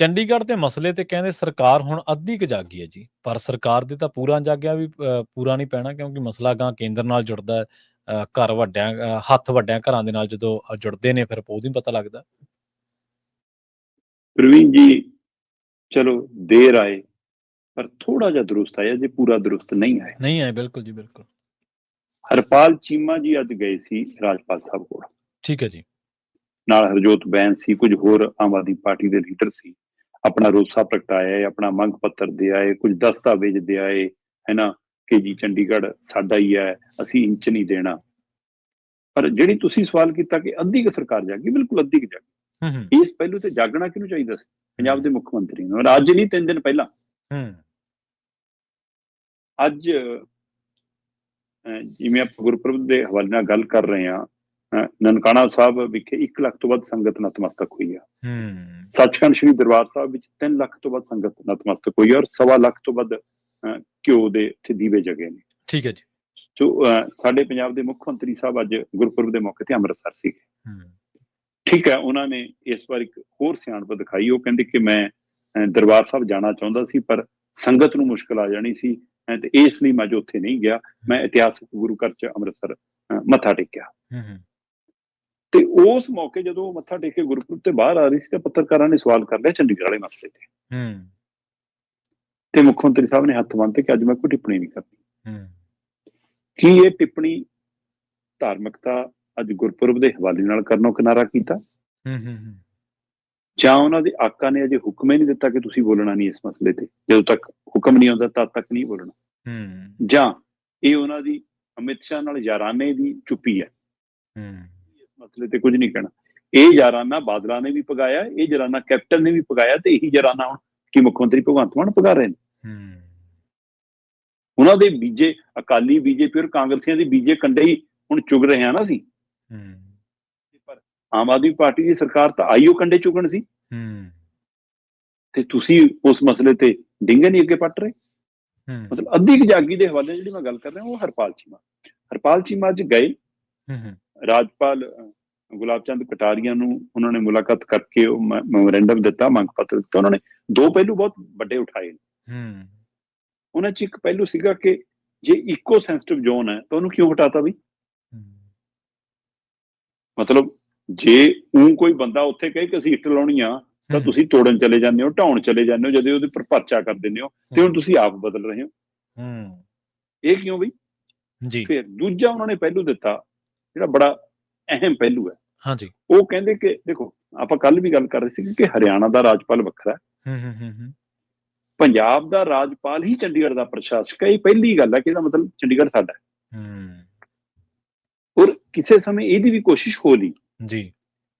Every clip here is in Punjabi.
ਚੰਡੀਗੜ੍ਹ ਦੇ ਮਸਲੇ ਤੇ ਕਹਿੰਦੇ ਸਰਕਾਰ ਹੁਣ ਅੱਧੀ ਕੁ ਜਾਗੀ ਹੈ ਜੀ ਪਰ ਸਰਕਾਰ ਦੇ ਤਾਂ ਪੂਰਾ ਜਾਗਿਆ ਵੀ ਪੂਰਾ ਨਹੀਂ ਪੈਣਾ ਕਿਉਂਕਿ ਮਸਲਾ ਗਾਂ ਕੇਂਦਰ ਨਾਲ ਜੁੜਦਾ ਹੈ ਘਰ ਵੱਡਿਆਂ ਹੱਥ ਵੱਡਿਆਂ ਘਰਾਂ ਦੇ ਨਾਲ ਜਦੋਂ ਜੁੜਦੇ ਨੇ ਫਿਰ ਹੀ ਪਤਾ ਲੱਗਦਾ। ਪ੍ਰਵੀਨ ਜੀ ਚਲੋ ਦੇਰ ਆਏ ਪਰ ਥੋੜਾ ਜਿਹਾ ਦਰੁਸਤ ਆਇਆ ਜੇ ਪੂਰਾ ਦਰੁਸਤ ਨਹੀਂ ਆਇਆ ਨਹੀਂ ਹੈ ਬਿਲਕੁਲ ਜੀ ਬਿਲਕੁਲ। ਹਰਪਾਲ ਚੀਮਾ ਜੀ ਅੱਜ ਗਏ ਸੀ ਰਾਜਪਾਲ ਸਾਹਿਬ ਕੋਲ। ਠੀਕ ਹੈ ਜੀ। ਨਾਲ ਹਰਜੋਤ ਬੈਂਸ ਸੀ ਕੁਝ ਹੋਰ ਆਮ ਆਦਮੀ ਪਾਰਟੀ ਦੇ ਲੀਡਰ ਸੀ। ਆਪਣਾ ਰੋਸਾ ਪ੍ਰਗਟਾਇਆ ਹੈ ਆਪਣਾ ਮੰਗ ਪੱਤਰ ਦੇ ਆਏ ਕੁਝ ਦਸਤਾਵੇਜ਼ ਦੇ ਆਏ ਹੈ ਨਾ ਕਿ ਜੀ ਚੰਡੀਗੜ੍ਹ ਸਾਡਾ ਹੀ ਹੈ ਅਸੀਂ ਇੰਚ ਨਹੀਂ ਦੇਣਾ। ਪਰ ਜਿਹੜੀ ਤੁਸੀਂ ਸਵਾਲ ਕੀਤਾ ਕਿ ਅੱਧੀ ਕੁ ਸਰਕਾਰ ਜਾਗੀ ਬਿਲਕੁਲ ਅੱਧੀ ਕੁ ਜਾਗੀ। ਹੂੰ ਹੂੰ। ਇਸ ਪਹਿਲੂ ਤੇ ਜਾਗਣਾ ਕਿਹਨੂੰ ਚਾਹੀਦਾ ਸੀ? ਪੰਜਾਬ ਦੇ ਮੁੱਖ ਮੰਤਰੀ ਨੂੰ। ਅੱਜ ਨਹੀਂ ਤਿੰਨ ਦਿਨ ਪਹਿਲਾਂ। ਹੂੰ। ਅੱਜ ਜਿਵੇਂ ਆਪਾਂ ਗੁਰਪੁਰਬ ਦੇ ਹਵਾਲੇ ਨਾਲ ਗੱਲ ਕਰ ਰਹੇ ਹਾਂ ਨਨਕਾਣਾ ਸਾਹਿਬ ਵਿਖੇ 1 ਲੱਖ ਤੋਂ ਵੱਧ ਸੰਗਤ ਨਤਮਸਤਕ ਹੋਈ ਆ। ਹੂੰ। ਸੱਚਖੰਡ ਸ੍ਰੀ ਦਰਬਾਰ ਸਾਹਿਬ ਵਿੱਚ 3 ਲੱਖ ਤੋਂ ਵੱਧ ਸੰਗਤ ਨਤਮਸਤਕ ਹੋਈ ਔਰ ਸਵਾ ਲੱਖ ਤੋਂ ਵੱਧ ਘਿਓ ਦੇ ਇੱਥੇ ਦੀਵੇ ਜਗੇ ਨੇ। ਠੀਕ ਹੈ ਜੀ। ਅਹ, ਸਾਡੇ ਪੰਜਾਬ ਦੇ ਮੁੱਖ ਮੰਤਰੀ ਸਾਹਿਬ ਅੱਜ ਗੁਰਪੁਰਬ ਦੇ ਮੌਕੇ ਤੇ ਅੰਮ੍ਰਿਤਸਰ ਸੀ ਹੂੰ। ਠੀਕ ਹੈ ਉਹਨਾਂ ਨੇ ਇਸ ਵਾਰ ਇੱਕ ਹੋਰ ਸਿਆਣਪ ਦਿਖਾਈ ਉਹ ਕਹਿੰਦੇ ਕਿ ਮੈਂ ਦਰਬਾਰ ਸਾਹਿਬ ਜਾਣਾ ਚਾਹੁੰਦਾ ਸੀ ਪਰ ਸੰਗਤ ਨੂੰ ਮੁਸ਼ਕਲ ਆ ਜਾਣੀ ਸੀ ਤੇ ਇਸ ਲਈ ਮੈਂ ਜੋ ਉੱਥੇ ਨਹੀਂ ਗਿਆ। ਮੈਂ ਇਤਿਹਾਸਕ ਗੁਰੂ ਘਰ ਚ ਅੰਮ੍ਰਿਤਸਰ ਮੱਥਾ ਟੇਕਿਆ। ਹੂੰ ਹੂੰ। ਤੇ ਉਸ ਮੌਕੇ ਜਦੋਂ ਉਹ ਮੱਥਾ ਟੇਕ ਕੇ ਗੁਰਪੁਰਬ ਤੇ ਬਾਹਰ ਆ ਰਹੀ ਸੀ ਤਾਂ ਪੱਤਰਕਾਰਾਂ ਨੇ ਸਵਾਲ ਕਰ ਲਿਆ ਚੰਡੀਗੜ੍ਹ ਵਾਲੇ ਮਸਲੇ ਤੇ। ਹੂੰ। ਤੇ ਮੁੱਖ ਮੰਤਰੀ ਸਾਹਿਬ ਨੇ ਹੱਥ ਬੰਨ੍ਹ ਤੇ ਕਿ ਅੱਜ ਮੈਂ ਕੋਈ ਟਿੱਪਣੀ ਨਹੀਂ ਕਰਨੀ। ਹੂੰ। ਕੀ ਇਹ ਟਿੱਪਣੀ ਧਾਰਮਿਕਤਾ ਅੱਜ ਗੁਰਪੁਰਬ ਦੇ ਹਵਾਲੇ ਨਾਲ ਕਰਨੋਂ ਕਿਨਾਰਾ ਕੀਤਾ? ਹੂੰ ਹੂੰ ਹੂੰ। ਜਾਂ ਉਹਨਾਂ ਦੇ ਆਕਾ ਨੇ ਅਜੇ ਹੁਕਮ ਹੀ ਨਹੀਂ ਦਿੱਤਾ ਕਿ ਤੁਸੀਂ ਬੋਲਣਾ ਨਹੀਂ ਇਸ ਮਸਲੇ ਤੇ? ਜਦੋਂ ਤੱਕ ਹੁਕਮ ਨਹੀਂ ਆਉਂਦਾ ਤਦ ਤੱਕ ਨਹੀਂ ਬੋਲਣਾ। ਹੂੰ। ਜਾਂ ਇਹ ਉਹਨਾਂ ਦੀ ਅਮਿਤ ਸ਼ਾਹ ਨਾਲ ਯਾਰਾਨੇ ਦੀ ਚੁੱਪੀ ਹੈ? ਹੂੰ। ਮਸਲੇ ਤੇ ਕੁਝ ਨਹੀਂ ਕਹਿਣਾ। ਇਹ ਯਾਰਾਨਾ ਬਾਦਲਾਂ ਨੇ ਵੀ ਪਗਾਇਆ ਇਹ ਯਾਰਾਨਾ ਕੈਪਟਨ ਨੇ ਵੀ ਪਗਾਇਆ ਤੇ ਇਹੀ ਯਾਰਾਨਾ ਹੁਣ ਕੀ ਮੁੱਖ ਮੰਤਰੀ ਭਗਵੰਤ ਮਾਨ ਪਗਾ ਰਹੇ ਨੇ। ਹੂੰ। ਉਹਨਾਂ ਦੇ ਬੀਜੇ ਅਕਾਲੀ ਬੀਜੇਪੀ ਔਰ ਕਾਂਗਰਸੀਆਂ ਦੇ ਬੀਜੇ ਕੰਡੇ ਹੀ ਹੁਣ ਚੁਗ ਰਹੇ ਆ ਨਾ ਅਸੀਂ। ਹੂੰ। ਪਰ ਆਮ ਆਦਮੀ ਪਾਰਟੀ ਦੀ ਸਰਕਾਰ ਤਾਂ ਆਈਓ ਕੰਡੇ ਚੁਗਣ ਸੀ। ਹੂੰ। ਤੇ ਤੁਸੀਂ ਉਸ ਮਸਲੇ ਤੇ ਡਿੰਗੇ ਨਹੀਂ ਅੱਗੇ ਪੱਟ ਰਹੇ? ਹੂੰ। ਮਤਲਬ ਅੱਧੀ ਜਾਗੀ ਦੇ ਹਵਾਲੇ ਜਿਹੜੀ ਮੈਂ ਗੱਲ ਕਰ ਰਿਹਾ ਉਹ ਹਰਪਾਲ ਚੀਮਾ। ਹਰਪਾਲ ਚੀਮਾ ਅੱਜ ਗਏ। ਹੂੰ ਹੂੰ। ਰਾਜਪਾਲ ਗੁਲਾਬ ਚੰਦ ਕਟਾਰੀਆ ਨੂੰ ਉਹਨਾਂ ਨੇ ਮੁਲਾਕਾਤ ਕਰਕੇ ਉਹ ਮੈਮੋਰੈਂਡਮ ਦਿੱਤਾ ਮੰਗ ਪੱਤਰ ਦਿੱਤਾ ਉਹਨਾਂ ਨੇ। ਦੋ ਪਹਿਲੂ ਬਹੁਤ ਵੱਡੇ ਉਠਾਏ ਹੂੰ। ਉਹਨਾਂ 'ਚ ਇੱਕ ਪਹਿਲੂ ਸੀਗਾ ਕਿ ਜੇ ਇਕੋ ਸੈਂਸਿਟਿਵ ਜ਼ੋਨ ਹੈ ਤਾਂ ਉਹਨੂੰ ਕਿਉਂ ਹਟਾਤਾ ਵੀ ਮਤਲਬ ਜੇ ਉਹ ਕੋਈ ਬੰਦਾ ਉੱਥੇ ਕਹੇ ਕਿ ਅਸੀਂ ਇੱਟ ਲਾਉਣੀ ਆ ਤਾਂ ਤੁਸੀਂ ਤੋੜਨ ਚਲੇ ਜਾਂਦੇ ਹੋ ਢਾਉਣ ਚਲੇ ਜਾਂਦੇ ਹੋ ਜਦੋਂ ਉਹਦੇ ਪਰ ਪਰਚਾ ਕਰ ਦਿੰਦੇ ਹੋ ਤੇ ਹੁਣ ਤੁਸੀਂ ਆਪ ਬਦਲ ਰਹੇ ਹੋ। ਹੂੰ। ਇਹ ਕਿਉਂ ਬਈ? ਜੀ। ਫਿਰ ਦੂਜਾ ਉਹਨਾਂ ਨੇ ਪਹਿਲੂ ਦਿੱਤਾ ਜਿਹੜਾ ਬੜਾ ਅਹਿਮ ਪਹਿਲੂ ਹੈ। ਹਾਂਜੀ। ਉਹ ਕਹਿੰਦੇ ਕਿ ਦੇਖੋ ਆਪਾਂ ਕੱਲ ਵੀ ਗੱਲ ਕਰ ਰਹੇ ਸੀ ਕਿ ਹਰਿਆਣਾ ਦਾ ਰਾਜਪਾਲ ਵੱਖਰਾ ਹੈ। ਹੂੰ ਹੂੰ ਹੂੰ ਹੂੰ। ਪੰਜਾਬ ਦਾ ਰਾਜਪਾਲ ਹੀ ਚੰਡੀਗੜ੍ਹ ਦਾ ਪ੍ਰਸ਼ਾਸਕ ਹੈ ਇਹ ਪਹਿਲੀ ਗੱਲ ਹੈ ਕਿ ਇਹਦਾ ਮਤਲਬ ਚੰਡੀਗੜ੍ਹ ਸਾਡਾ ਹੈ। ਹੂੰ। ਔਰ ਕਿਸੇ ਸਮੇਂ ਇਹਦੀ ਵੀ ਕੋਸ਼ਿਸ਼ ਹੋ ਲਈ। ਜੀ।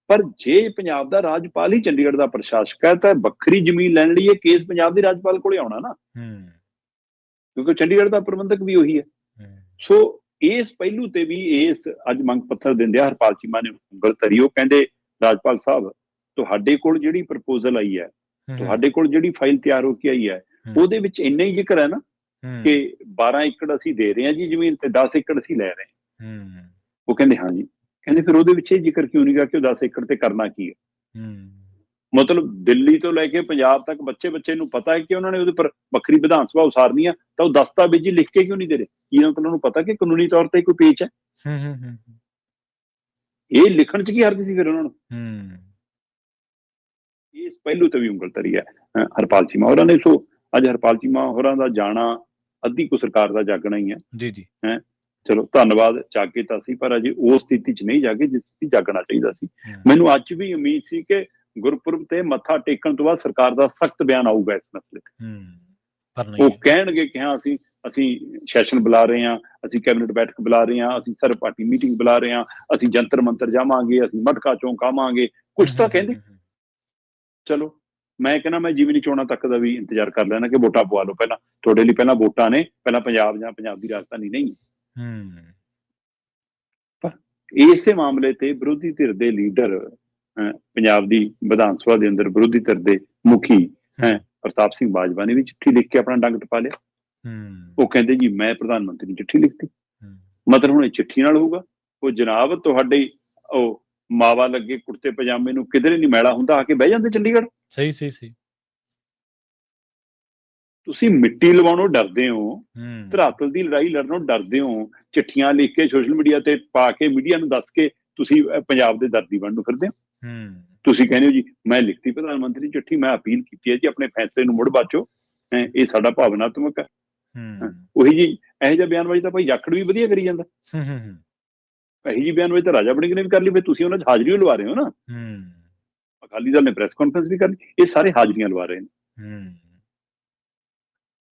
ਪਰ ਜੇ ਪੰਜਾਬ ਦਾ ਰਾਜਪਾਲ ਹੀ ਚੰਡੀਗੜ੍ਹ ਦਾ ਪ੍ਰਸ਼ਾਸਕ ਹੈ ਤਾਂ ਵੱਖਰੀ ਜ਼ਮੀਨ ਲੈਣ ਲਈ ਇਹ ਕੇਸ ਪੰਜਾਬ ਦੇ ਰਾਜਪਾਲ ਕੋਲੇ ਆਉਣਾ ਨਾ। ਹੂੰ। ਕਿਉਂਕਿ ਚੰਡੀਗੜ੍ਹ ਦਾ ਪ੍ਰਬੰਧਕ ਵੀ ਉਹੀ ਹੂੰ। ਸੋ ਇਸ ਪਹਿਲੂ ਤੇ ਵੀ ਇਸ ਅੱਜ ਮੰਗ ਪੱਤਰ ਦਿੰਦੇ ਆ ਹਰਪਾਲ ਚੀਮਾ ਨੇ ਉਂਗਲ ਧਰੀ ਉਹ ਕਹਿੰਦੇ ਰਾਜਪਾਲ ਸਾਹਿਬ ਤੁਹਾਡੇ ਕੋਲ ਜਿਹੜੀ ਪ੍ਰਪੋਜ਼ਲ ਆਈ ਹੈ ਤੁਹਾਡੇ ਕੋਲ ਜਿਹੜੀ ਫਾਈਲ ਤਿਆਰ ਹੋ ਕੇ ਆਈ ਹੈ। ਉਹਦੇ ਵਿੱਚ ਇੰਨਾ ਹੀ ਜ਼ਿਕਰ ਹੈ ਨਾ ਕਿ 12 ਏਕੜ ਅਸੀਂ ਦੇ ਰਹੇ ਹਾਂ ਜੀ ਜ਼ਮੀਨ ਤੇ 10 ਏਕੜ ਅਸੀਂ ਲੈ ਰਹੇ ਹਾਂ। ਉਹ ਕਹਿੰਦੇ ਹਾਂ ਜੀ। ਕਹਿੰਦੇ ਫਿਰ ਉਹਦੇ ਵਿੱਚ ਇਹ ਜ਼ਿਕਰ ਕਿਉਂ ਨਹੀਂ ਗਾ ਕਿ ਉਹ 10 ਏਕੜ ਤੇ ਕਰਨਾ ਕੀ ਹੈ? ਹੂੰ। ਮਤਲਬ ਦਿੱਲੀ ਤੋਂ ਲੈ ਕੇ ਪੰਜਾਬ ਤੱਕ ਬੱਚੇ ਬੱਚੇ ਨੂੰ ਪਤਾ ਹੈ ਕਿ ਉਹਨਾਂ ਨੇ ਉਹਦੇ ਪਰ ਵੱਖਰੀ ਵਿਧਾਨ ਸਭਾ ਉਸਾਰਨੀ ਆ ਤਾਂ ਉਹ ਦਸਤਾਵੇਜ਼ੀ ਲਿਖ ਕੇ ਕਿਉਂ ਨਹੀਂ ਦੇ ਰਹੇ? ਨੂੰ ਉਹਨਾਂ ਨੂੰ ਪਤਾ ਕਿ ਕਾਨੂੰਨੀ ਤੌਰ ਤੇ ਕੋਈ ਪੇਚ ਹੈ? ਹੂੰ ਹੂੰ ਹੂੰ ਇਹ ਲਿਖਣ 'ਚ ਕੀ ਹਰਜ ਸੀ ਫਿਰ ਉਹਨਾਂ ਨੂੰ? ਹੂੰ। ਇਸ ਪਹਿਲੂ ਤੇ ਵੀ ਉਂਗਲ ਧਰੀ ਹੈ ਹਰਪਾਲ ਚੀਮਾ। ਹੋਰਾਂ ਨੇ ਸੋ ਅੱਜ ਹਰਪਾਲ ਚੀਮਾ ਹੋਰਾਂ ਦਾ ਜਾਣਾ ਅੱਧੀ ਕੋ ਸਰਕਾਰ ਦਾ ਜਾਗਣਾ ਹੀ ਹੈ। ਜੀ ਜੀ। ਚਲੋ ਧੰਨਵਾਦ ਜਾਗੇ ਤਾਂ ਸੀ ਪਰ ਅਜੇ ਉਸ ਸਥਿਤੀ 'ਚ ਨਹੀਂ ਜਾਗੇ ਜਿਸ ਸਥਿਤੀ ਜਾਗਣਾ ਚਾਹੀਦਾ ਸੀ। ਹੂੰ। ਮੈਨੂੰ ਅੱਜ ਵੀ ਉਮੀਦ ਸੀ ਕਿ ਗੁਰਪੁਰਬ ਤੇ ਮੱਥਾ ਟੇਕਣ ਤੋਂ ਬਾਅਦ ਸਰਕਾਰ ਦਾ ਸਖਤ ਬਿਆਨ ਆਊਗਾ ਇਸ ਮਸਲੇ ਤੇ। ਨਹੀਂ ਉਹ। ਕਹਿਣਗੇ ਕਿ ਹਾਂ ਅਸੀਂ ਅਸੀਂ ਸੈਸ਼ਨ ਬੁਲਾ ਰਹੇ ਹਾਂ ਅਸੀਂ ਕੈਬਨਿਟ ਬੈਠਕ ਬੁਲਾ ਰਹੇ ਹਾਂ ਅਸੀਂ ਸਰਬ ਪਾਰਟੀ ਮੀਟਿੰਗ ਬੁਲਾ ਰਹੇ ਹਾਂ ਅਸੀਂ ਜੰਤਰ ਮੰਤਰ ਜਾਵਾਂਗੇ ਅਸੀਂ ਮਟਕਾ ਚੌਂਕ ਆਵਾਂਗੇ ਕੁਝ ਤਾਂ ਕਹਿੰਦੇ। ਚਲੋ ਮੈਂ ਕਹਿੰਦਾ ਮੈਂ ਜੀਵਨੀ ਚੋਣਾਂ ਤੱਕ ਦਾ ਵੀ ਇੰਤਜ਼ਾਰ ਕਰ ਲੈਣਾ ਕਿ ਵੋਟਾਂ ਪਵਾ ਲਓ ਪਹਿਲਾਂ। ਤੁਹਾਡੇ ਲਈ ਪਹਿਲਾਂ ਵੋਟਾਂ ਨੇ ਪਹਿਲਾਂ ਪੰਜਾਬ ਜਾਂ ਪੰਜਾਬ ਦੀ ਰਾਜਧਾਨੀ ਨਹੀਂ। ਹੂੰ। ਇਸੇ ਮਾਮਲੇ ਤੇ ਵਿਰੋਧੀ ਧਿਰ ਦੇ ਲੀਡਰ ਪੰਜਾਬ ਦੀ ਵਿਧਾਨ ਸਭਾ ਦੇ ਅੰਦਰ ਵਿਰੋਧੀ ਧਿਰ ਦੇ ਮੁਖੀ ਹੈ ਪ੍ਰਤਾਪ ਸਿੰਘ ਬਾਜਵਾ ਨੇ ਵੀ ਚਿੱਠੀ ਲਿਖ ਕੇ ਆਪਣਾ ਡੰਗ ਟਪਾ ਲਿਆ। ਹੂੰ। ਉਹ ਕਹਿੰਦੇ ਜੀ ਮੈਂ ਪ੍ਰਧਾਨ ਮੰਤਰੀ ਨੂੰ ਚਿੱਠੀ ਲਿਖਤੀ। ਮਤਲਬ ਹੁਣ ਇਹ ਚਿੱਠੀ ਨਾਲ ਹੋਊਗਾ। ਉਹ ਜਨਾਬ ਤੁਹਾਡੇ ਉਹ ਮਾਵਾ ਲੱਗੇ ਕੁੜਤੇ ਪਜਾਮੇ ਨੂੰ ਕਿਧਰੇ ਨਹੀਂ ਮੈਲਾ ਹੁੰਦਾ ਆ ਕੇ ਬਹਿ ਜਾਂਦੇ ਚੰਡੀਗੜ੍ਹ? ਸਹੀ ਸਹੀ ਸਹੀ। ਤੁਸੀਂ ਮਿੱਟੀ ਲਵਾਉਣੋਂ ਡਰਦੇ ਹੋ ਧਰਾਤਲ ਦੀ ਲੜਾਈ ਲੜਨੋਂ ਡਰਦੇ ਹੋ ਚਿੱਠੀਆਂ ਲਿਖ ਕੇ ਸੋਸ਼ਲ ਮੀਡੀਆ ਤੇ ਪਾ ਕੇ ਮੀਡੀਆ ਨੂੰ ਦੱਸ ਕੇ ਤੁਸੀਂ ਪੰਜਾਬ ਦੇ ਦਰਦੀ ਬਣਨ ਨੂੰ ਫਿਰਦੇ ਹੋ? ਹੂੰ। ਤੁਸੀਂ ਕਹਿੰਦੇ ਹੋ ਜੀ ਮੈਂ ਲਿਖਤੀ ਪ੍ਰਧਾਨ ਮੰਤਰੀ ਚਿੱਠੀ ਮੈਂ ਅਪੀਲ ਕੀਤੀ ਹੈ ਜੀ ਆਪਣੇ ਫੈਸਲੇ ਨੂੰ ਮੁੜ ਬਾਚੋ। ਹੈਂ, ਇਹ ਸਾਡਾ ਭਾਵਨਾਤਮਕ ਹੈ। ਹੂੰ। ਉਹੀ ਜੀ ਇਹੋ ਜਿਹਾ ਬਿਆਨਬਾਜ਼ੀ ਤਾਂ ਭਾਈ ਜਾਖੜ ਵੀ ਵਧੀਆ ਕਰੀ ਜਾਂਦਾ। ਹੂੰ ਹੂੰ ਇਹੀ ਜੀ ਬਿਆਨਬਾਜ਼ੀ ਤਾਂ ਰਾਜਾ ਵੜਿੰਗ ਨੇ ਵੀ ਕਰ ਲਈ ਵੀ ਤੁਸੀਂ ਉਹਨਾਂ 'ਚ ਹਾਜ਼ਰੀ ਲਵਾ ਰਹੇ ਹੋ ਨਾ। ਹੂੰ। ਅਕਾਲੀ ਦਲ ਨੇ ਪ੍ਰੈਸ ਕਾਨਫਰੰਸ ਵੀ ਕਰ ਲਈ ਇਹ ਸਾਰੇ ਹਾਜ਼ਰੀਆਂ ਲਵਾ ਰਹੇ ਨੇ। ਹੂੰ।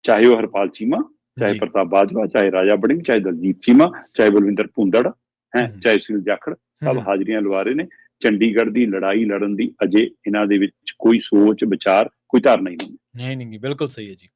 ਚਾਹੇ ਉਹ ਹਰਪਾਲ ਚੀਮਾ ਚਾਹੇ ਪ੍ਰਤਾਪ ਬਾਜਵਾ ਚਾਹੇ ਰਾਜਾ ਵੜਿੰਗ ਚਾਹੇ ਦਲਜੀਤ ਚੀਮਾ ਚਾਹੇ ਬਲਵਿੰਦਰ ਭੁੰਦੜ ਹੈ। ਚਾਹੇ ਸੁਨੀਲ ਜਾਖੜ ਸਭ ਹੂੰ, ਹਾਜ਼ਰੀਆਂ ਲਵਾ ਰਹੇ ਨੇ। ਚੰਡੀਗੜ੍ਹ ਦੀ ਲੜਾਈ ਲੜਨ ਦੀ ਅਜੇ ਇਹਨਾਂ ਦੇ ਵਿੱਚ ਕੋਈ ਸੋਚ, ਵਿਚਾਰ, ਕੋਈ ਧਾਰਨਾ ਹੀ ਨਹੀਂ ਨਹੀਂ ਨਹੀਂ ਬਿਲਕੁਲ ਸਹੀ ਹੈ ਜੀ।